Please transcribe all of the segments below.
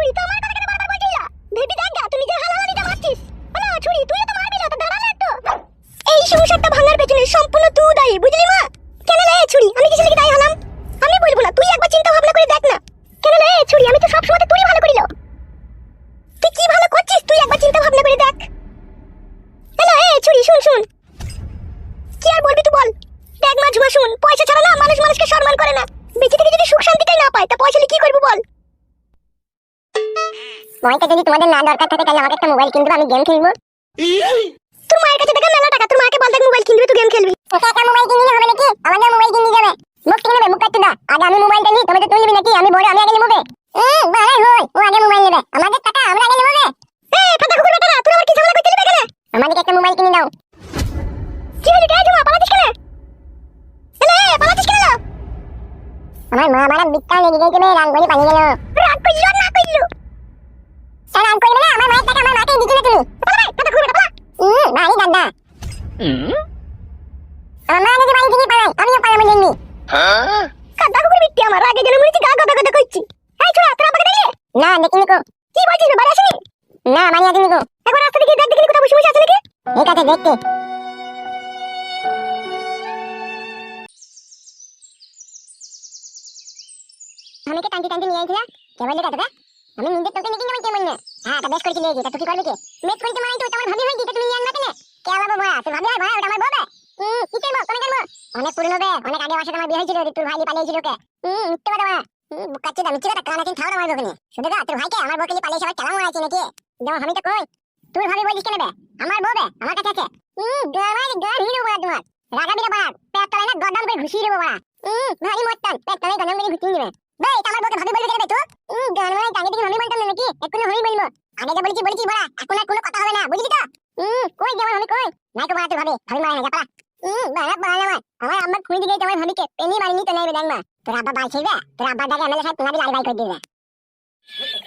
ছুরি, তো আমার কথা বারবার বলছিলা দেখ গা তুই হালালালি দা মারছিস। না, ছুরি, তুই তো মারবি না, তো দাঁড়ালে একটু। এই সংসারটা ভাঙার পেছনে সম্পূর্ণ তুই দায়ী, বুঝলি মা? কেন রে, ছুরি? আমি কিছু লাগি দায়ী হলাম? আমি বলব না, তুই একবার চিন্তা ভাবনা করে দেখ না। কেন রে, ছুরি? আমি তো সব সময় তুই ময়টা যদি তোমাদের না দরকার থাকে তাহলে আমাকে একটা মোবাইল কিনবে আমি গেম খেলব। তোর মায়ের কাছে দেখা মেলা টাকা তোর মাকে বল দেখ মোবাইল কিনবে তুই গেম খেলবি। তোকে একটা মোবাইল কিনলে হবে নাকি? আমাদের মোবাইল কিনে যাবে মুখ কিনে নেবে মুখ কাটতে দা আগে আমি মোবাইলটা নিই তুমি তো তুই নিবি নাকি? আমি বড় আমি আগে নেব বারে হই ও আগে মোবাইল নেবে। আমাদের টাকা আমরা আগে নেব এ ফাটা কুকুর বেটা তুই আমার কি ঝামেলা করছিলি বেকারে আমাদেরকে একটা মোবাইল কিনে দাও। কি হলো রে জমা পালাতিস কেন? এলে পালাতিস কেন? আমার মা আমার বিক্কা লেগে গেছে রে রাগ করে পালিয়ে গেল রাগ কইলো না কইলো স্যার রাগ কইবে না আমার মায়ের টাকা আমার মাকে দিছিলে তুমি পালা ভাই কথা কইবে পালা হুম ভাই দাদা আমার মা যদি বাড়ি থেকে পালাই আমিও পালাবো জেননি বিত্তি আমার আগে যেন মনে গা গদা গদা কইছি এই ছোড়া তোরা আমাকে দেখলে? না দেখিনি কো কি বলছিস বাড়ি আসেনি? না বাড়ি আসেনি কো একবার রাস্তা দিকে দেখ দেখিনি কোথাও বসে বসে আছে নাকি? ঠিক আছে দেখতে আমাকে টানতে টানতে নিয়ে আইছিলা কে বললি কাকা আমি নিজে তোকে নিয়ে যাব কেমন না হ্যাঁ তা বেশ করেছি লেগে তা তুই কি করবি কি? মেট করিতে মানে তো তোমার ভাবি হইছি তা তুমি নিয়ে আনবা কেন? কে আলাবো ভয়া তুই ভাবি হয় ভয়া ওটা আমার ববে হুম, কি করব কোনে করব অনেক পুরনো বে, অনেক আগে আমার আমার বিয়ে হয়েছিল তোর ভাই আমার আমার আমি তো কই। তোর ভাবি বলিস কেন বে? আমার আমার কাছে আছে। হুম গামাই গান হিরো পেট তলায় না গদাম করে ঘুষিয়ে দেবো বড়া হুম ভারী মরতাম। পেট তলায় গদাম করে ঘুষিয়ে দিবে। বে, এটা আমার বকে ভাবি তুই? আমি না নাকি? এক্ষুনি আমি বলব। আগে এখন আর কোনো কথা হবে না। বুঝলি তো হুম কই যেমন আমি কই নাই তো বড়া তুই ভাবি ভাবি মারা না যা পালা হুম বড়া বড়া আমার আমার আম্মা খুঁজে দিকে তোমার ভাবিকে পেনি মারিনি তো নেবে দেখবা তোর আব্বা বাল ছিড়বে, তোর আব্বা দাগে এমএলএ সাহেব তোমাকে লাল বাই করে দিবে।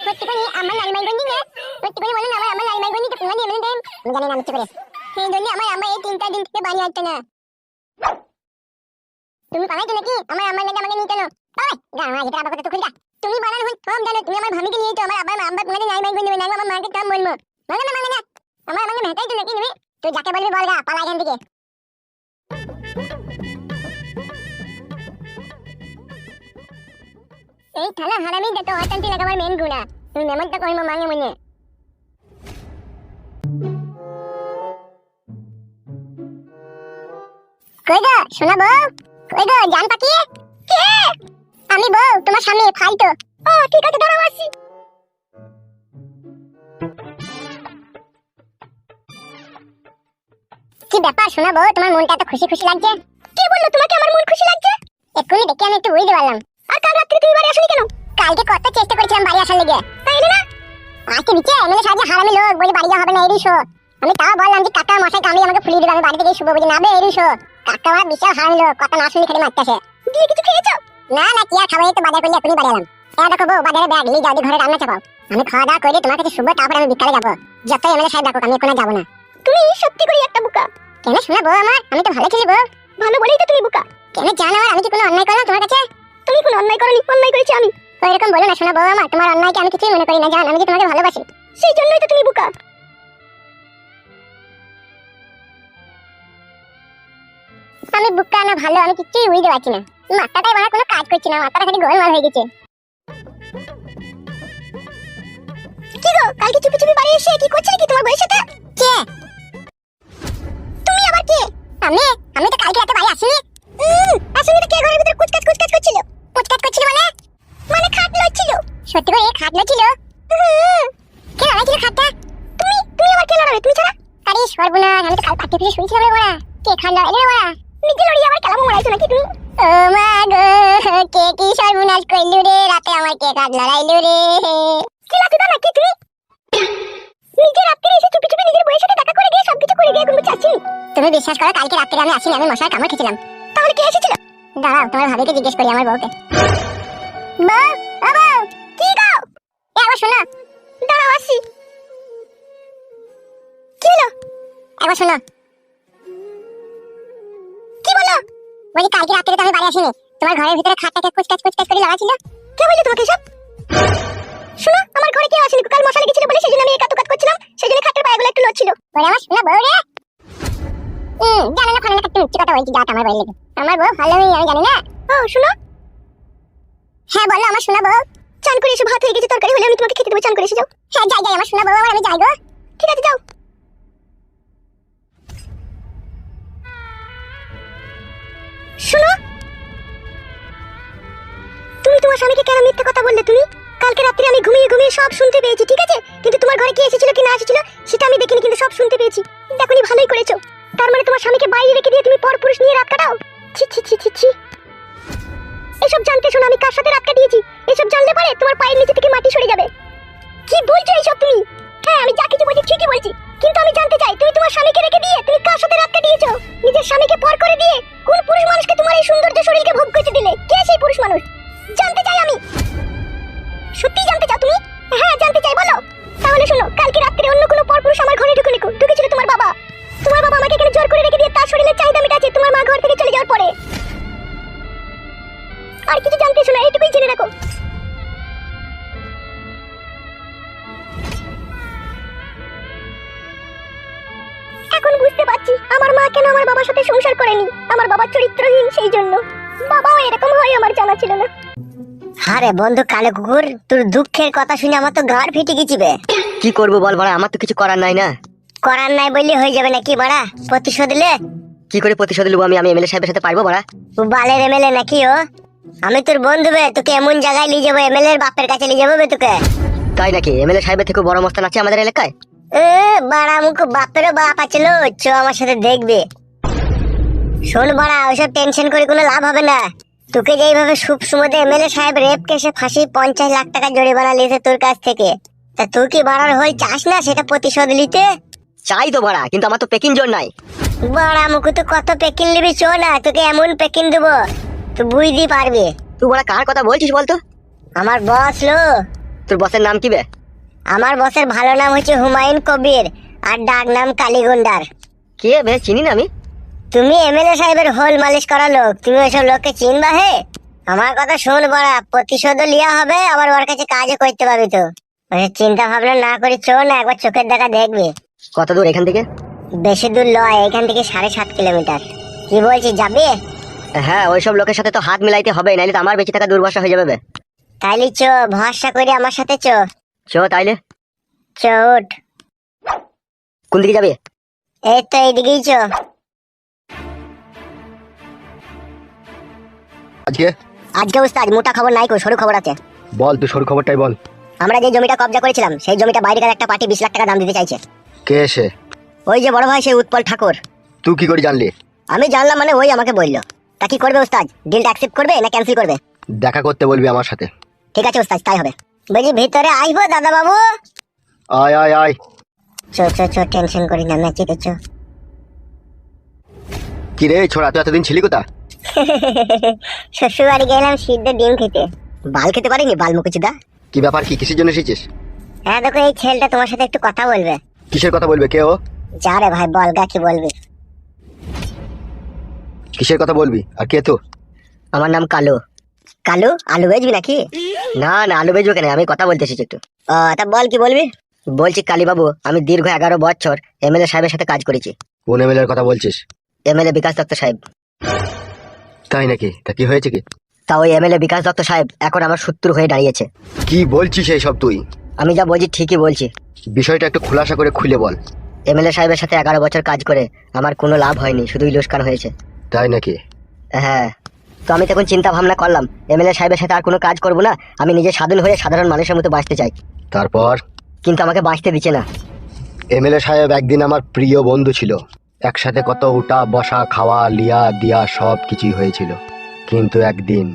সত্যি আমার লাল বাই করে দিবে সত্যি করে বলেন আমার আমার লাল বাই করে দিতে তোমাকে এমএলএ দেন, আমি জানি না মিথ্যে করে সেই জন্য আমার আম্মা এই তিনটা দিন থেকে বাড়ি আসছে না। তুমি পালাইছো নাকি? আমার আম্মার লাগে আমাকে নিতে না ওই গানা যেটা আবার কথা তো খুলটা তুমি বানান হন কম জানো, তুমি আমার নিয়ে আমার আমার মাকে কাম বলব। মানে না মানে না। আমার আমাকে মেটাই তো নাকি তুমি? তুই যাকে বলবি বল গা, পালা এখান থেকে। এই থালা হারামি যত অশান্তি লাগাবার মেন গুণা। তুমি মেমনটা কইমো মাঙে মনে কই গো শোনা বউ কই গো জান পাখি কে? আমি বউ তোমার সামনে ফাইটো ও ঠিক আছে দাঁড়াও আসি কি ব্যাপার শোনা বউ তোমার মনটা এত খুশি খুশি লাগছে। কে বলল, তোমাকে আমার মন খুশি লাগছে? এক্ষুনি দেখে আমি একটু বুঝতে পারলাম আর কাল রাত্রে তুমি বাড়ি আসনি কেন? কালকে কত চেষ্টা করেছিলাম বাড়ি আসার লেগে। তাই না? আজকে নিচে এমএলএ সাহায্যে হারামি লোক বলে বাড়ি যাওয়া হবে না এরই শো। আমি তাও বললাম যে কাকা মশাই কামড়ি আমাকে ফুলিয়ে দিবে আমি বাড়ি থেকে শুভ বুঝি না বে এরই শো। কাকা আমার বিশাল হারামি লোক কথা না শুনলে খালি মারতেছে দিয়ে কিছু খেয়েছো? না না কি আর খাব এই তো বাজার করলে এখনই বাড়ি এলাম। হ্যাঁ দেখো বউ বাজারে ব্যাগ নিয়ে যাও ঘরে রান্না চাপাও। আমি খাওয়া দাওয়া করে তোমার কাছে শুভ তারপরে আমি বিকালে যাব। যত এমএলএ সাহেব ডাকুক আমি এখন যাব না। তুমি সত্যি করে একটা বুকা। কেন শোনা বউ আমার? আমি তো ভালো ছিলি বউ। ভালো বলেই তো তুমি বুকা। কেন জানো আমি কি কোনো অন্যায় করলাম তোমার কাছে? তুমি কোনো অন্যায় করনি, অন্যায় করেছি আমি। ওইরকম বলো না শোনা বউ আমার, তোমার অন্যায়কে আমি কিছুই মনে করি না, জান, আমি যে তোমাকে ভালোবাসি, সেই জন্যই তো তুমি বুকা। আমি বুকা না ভালো, আমি কিছুই বুঝতে পারছি না। মাথাটাই আমার কোনো কাজ করছে না, মাথাটা খালি গোলমাল হয়ে গেছে। কি গো, কালকে চুপি চুপি বাড়ি এসে কি করছিলে কি তোমার বউয়ের সাথে? কে? তুমি আবার কে? আমি আমি তো কালকে রাতে বাড়ি আসিনি আসলে তো কে ঘরের ভিতরে কুচকাচ কুচকাচ করছিল কুচকাচ করছিল মানে মানে খাট লচ্ছিল সত্যি করে খাট লচ্ছিল কে লড়াইছিল খাটটা তুমি তুমি আবার কে লড়াবে তুমি ছাড়া আরে সর্বনাশ আমি তো কাল পাটি ফিরে শুনছিলাম রে বড়া কে খাট লড়াইলে রে বড়া নিজে লড়িয়ে আবার কেলামো মারাইছো নাকি তুমি ও মা গো কে কি সর্বনাশ কইলু রে? রাতে আমার কে খাট লড়াইলু রে? কি লাতি দা নাকি তুমি নিজে রাত্রে এসে চুপি চুপি নিজের বউয়ের সাথে দেখা করে গিয়ে সবকিছু করে গিয়ে কোনো চাচ্ছি তুমি বিশ্বাস করো, কালকে রাত্রে আমি আসিনি, আমি মশার কামড় খেয়েছিলাম। তাহলে কে এসেছিল? দাঁড়াও, তোমার ভাবিকে জিজ্ঞেস করি আমার বউকে। বউ ও বউ কি গো? এ, আবার শোনো। দাঁড়াও, আসি। কি হলো? একবার শোনো। কি বলো? বলি কালকে রাত্রে তো আমি বাড়ি আসিনি। তোমার ঘরের ভিতরে খাটটাকে কুচকাচ কুচকাচ করে লাগা ছিল? কে বলল তোমাকে সব শোনো আমার ঘরে কেউ আসেনি কাল মশা লেগেছিল বলে সেজন্য আমি একা তুকাত করছিলাম। সেজন্য খাটের পায়গুলো একটু নড়ছিল। ওরে আমার শোনা বউ রে! হুম জানি না ফানা কাটতে উচ্চ কথা বলছি যা আমার বউ লেগে। আমার বউ ভালো নেই আমি জানি না। ও শোনো। হ্যাঁ বলো আমার শোনা বউ। চান করে এসে ভাত হয়ে গেছে তরকারি হলে আমি তোমাকে খেতে দেবো চান করে এসে যাও। হ্যাঁ যাই যাই আমার শোনা বউ আমার আমি যাই গো। ঠিক আছে যাও। সব শুনতে পেয়েছি, ঠিক আছে? কিন্তু তোমার ঘরে কি এসেছিল, কি না এসেছিল, সেটা আমি দেখিনি, কিন্তু সব শুনতে পেয়েছি। দেখনি ভালোই করেছ। তার মানে তোমার স্বামীকে বাইরে রেখে দিয়ে তুমি পরপুরুষ নিয়ে রাত কাটাও? ছি ছি ছি ছি ছি। এসব জানতে শোনো, আমি কার সাথে রাত কাটিয়েছি? এসব জানলে পরে তোমার পায়ের নিচে থেকে মাটি সরে যাবে। কি বলছো এইসব তুমি? হ্যাঁ আমি যা কিছু বলছি ঠিকই বলছি। কিন্তু আমি জানতে চাই, তুমি তোমার স্বামীকে রেখে দিয়ে তুমি কার সাথে রাত কাটিয়েছো? নিজের স্বামীকে পর করে দিয়ে কোন পুরুষ মানুষকে তোমার এই সৌন্দর্য শরীরকে ভোগ করতে দিলে? কে সেই পুরুষ মানুষ? জানতে চাই আমি। সত্যি জানতে চাও তুমি? হ্যাঁ জানতে চাই, বলো। তাহলে শোনো, কালকে রাত্রে অন্য কোনো পরপুরুষ আমার ঘরে ঢুকে নিকো ঢুকেছিল তোমার বাবা। তোমার বাবা আমাকে এখানে জোর করে রেখে দিয়ে তার শরীরের চাহিদা মেটাচ্ছে, তোমার মা ঘর থেকে চলে যাওয়ার পরে। আর কিছু জানতে শোনো, এইটুকুই জেনে রাখো। এখন বুঝতে পারছি, আমার মা কেন আমার বাবার সাথে সংসার করেনি। আমার বাবা চরিত্রহীন সেই জন্য। বাবাও এরকম হয়, আমার জানা ছিল না। আরে বন্ধু কালো কুকুর তোর দুঃখের কথা শুনে আমার তো গাড় ফেটে গেছি বে। কি করব বল বড়া আমার তো কিছু করার নাই না। করার নাই বললে হয়ে যাবে নাকি বাড়া? প্রতিশোধ লে। কি করে প্রতিশোধ নেব আমি? আমি এমএলএ সাহেবের সাথে পারব বড়া? ও বালের এমএলএ নাকি ও? আমি তোর বন্ধু বে তোকে এমন জায়গায় নিয়ে যাব এমএলএ এর বাপের কাছে নিয়ে যাব বে তোকে। তাই নাকি? এমএলএ সাহেবের থেকে বড় মস্তান আছে আমাদের এলাকায়? এ বাড়া মুখ বাপেরও বাপ আছে লো চ আমার সাথে দেখবে। শোন বাড়া ওইসব টেনশন করে কোনো লাভ হবে না। তোকে যেইভাবে সুপ সুমদে এমএলএ সাহেব রেপ কেসে ফাঁসি পঞ্চাশ লাখ টাকা জরিমানা লিয়েছে তোর কাছ থেকে। তা তুই কি বাড়ার হয়ে চাস না সেটা প্রতিশোধ নিতে? চাই তো বড়া কিন্তু আমার তো পেকিং জোর নাই। বড়া মুখে তো কত পেকিন নিবি চো না তোকে এমন পেকিন দেবো তুই বুঝতে পারবি। তুই বড়া কার কথা বলছিস বলতো? আমার বস লো। তোর বসের নাম কি বে? আমার বসের ভালো নাম হচ্ছে হুমায়ুন কবির আর ডাক নাম কালীগুন্ডার। কে বে? চিনি না আমি। তুমি এমএলএ সাহেবের হোল মালিশ করা লোক তুমি ওইসব লোককে চিনবা হে? আমার কথা শোন বড়া প্রতিশোধ লিয়া হবে আবার ওর কাছে কাজও করতে পারবি তো। ওই চিন্তা ভাবনা না করি চো না একবার চোখের দেখা দেখবি। কত দূর এখান থেকে? বেশি দূর লয় এখান থেকে সাড়ে সাত কিলোমিটার। কি বলছিস যাবি? হ্যাঁ ওইসব লোকের সাথে তো হাত মিলাইতে হবে নাইলে তো আমার বেঁচে থাকা দুর্বাসা হয়ে যাবে বে। তাইলে চো ভরসা করে আমার সাথে চো। চো তাইলে। চো উঠ। কোন দিকে যাবে? এই তো এইদিকেই চো। আজকে? আজকে উস্তাদ মোটা খবর নাই কো সরু খবর আছে। বল তুই সরু খবরটাই বল। আমরা যে জমিটা কবজা করেছিলাম সেই জমিটা বাইরেকার একটা পার্টি বিশ লাখ টাকা দাম দিতে চাইছে। কে এসে ওই যে বড় ভাই সেই উৎপল ঠাকুর। তুই কি করে জানলি? আমি জানলাম মানে ওই আমাকে বলল। তা কি করবে উস্তাদ ডিলটা অ্যাকসেপ্ট করবে না ক্যান্সেল করবে? দেখা করতে বলবি আমার সাথে। ঠিক আছে উস্তাদ তাই হবে। বলছি ভিতরে আইবো দাদা বাবু আয় আয় আয়। চো চো চো টেনশন করি না ম্যাচিতে চো কি রে ছোড়া তুই এতদিন ছিলি কোথা শ্বশুর বাড়ি গেলাম সিদ্ধ ডিম খেতে। বাল খেতে পারিনি? বাল মুখুচিদা? কি ব্যাপার? কি কিসের জন্য এসেছিস? হ্যাঁ দেখো এই ছেলেটা তোমার সাথে একটু কথা বলবে। কিসের কথা বলবে? কে ও? যা রে ভাই বলগা কি বলবি? কিসের কথা বলবি? আর কে তো? আমার নাম কালু। কালু? আলু বেচবি নাকি? না না আলু বেজবো কেন? আমি কথা বলতে এসেছি একটু। ও তা বল কি বলবি? বলছি কালীবাবু আমি দীর্ঘ এগারো বছর এমএলএ সাহেবের সাথে কাজ করেছি। কোন এমএলএর কথা বলছিস? এমএলএ বিকাশ দত্ত সাহেব। তাই নাকি? তা কি হয়েছে কি? তা ওই এমএলএ বিকাশ দত্ত সাহেব এখন আমার শত্রু হয়ে দাঁড়িয়েছে। কি বলছিস এইসব তুই? আমি যা বলছি ঠিকই বলছি। বিষয়টা একটু খোলাসা করে খুলে বল। এমএলএ সাহেবের সাথে এগারো বছর কাজ করে আমার কোনো লাভ হয়নি শুধুই লোসকান হয়েছে। তাই নাকি? হ্যাঁ। তো আমি তখন চিন্তা ভাবনা করলাম এমএলএ সাহেবের সাথে আর কোনো কাজ করব না আমি নিজে স্বাধীন হয়ে সাধারণ মানুষের মতো বাঁচতে চাই। তারপর? কিন্তু আমাকে বাঁচতে দিচ্ছে না। এমএলএ সাহেব একদিন আমার প্রিয় বন্ধু ছিল। একসাথে কত উঠা বসা খাওয়া লিয়া দিয়া সব কিছুই হয়েছিল। কিন্তু একদিন